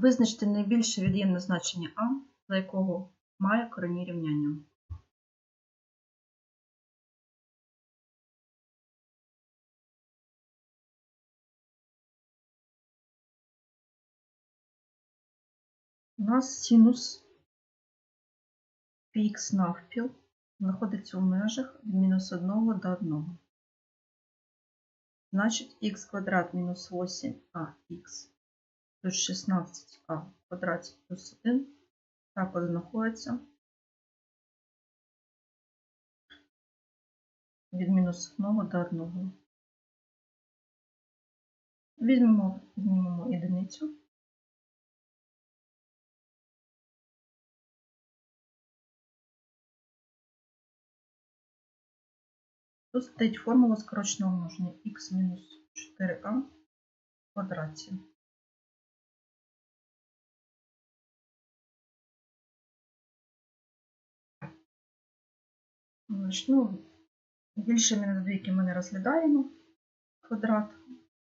Визначте найбільше від'ємне значення А, за якого має корені рівняння. У нас синус пх навпіл знаходиться у межах від мінус 1 до 1. Значить, х квадрат мінус 8ах плюс 16а в квадраті плюс 1 також знаходиться від мінус 1 до 1. Візьмемо, візьмемо одиницю. Тут стоїть формула скороченого множення х мінус 4а в квадраті. Ну, більше мінус двійки ми не розглядаємо квадрат.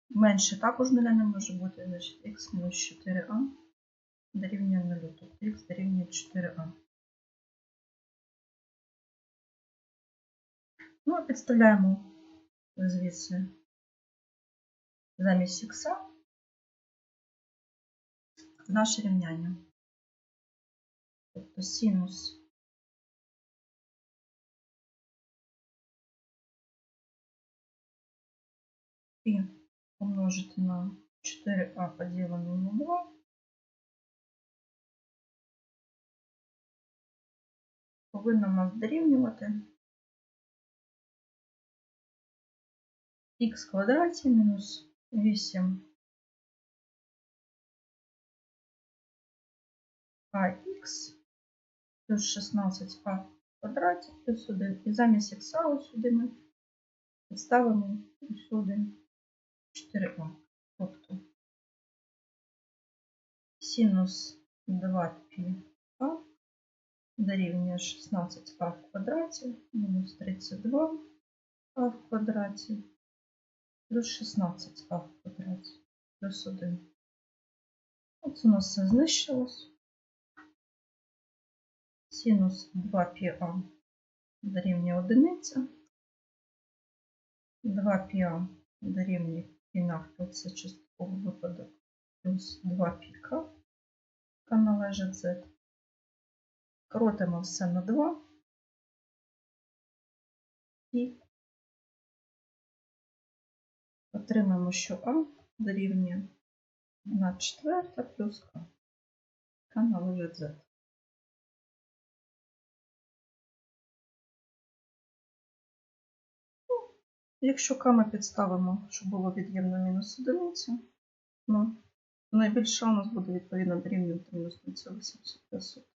Менше також нуля не може бути, значить х мінус 4а дорівнює 0, тобто х дорівнює 4а. Ну, а підставляємо звідси замість х наше рівняння. Тобто синус і помножити на 4а поділене на 2 повинно нас дорівнювати х квадраті мінус 8 ах плюс 16а в квадраті плюс 1. І замість х сюди ми підставимо сюди 4а. Тобто синус 2π дорівнює 16а в квадраті мінус 32а в квадраті плюс 16а в квадраті плюс 1. От у нас все знищилось. Синус 2πa дорівнює одиниця. 2πa дорівнює пінавто, це частковий випадок, плюс 2πk, яка належить z. Кротимо все на 2 і отримаємо, що А дорівнює на четверта плюс К. К належить Z. Якщо К ми підставимо, щоб було від'ємно мінус одиниця, ну, найбільша у нас буде відповідно дорівнювати мінус 0,75.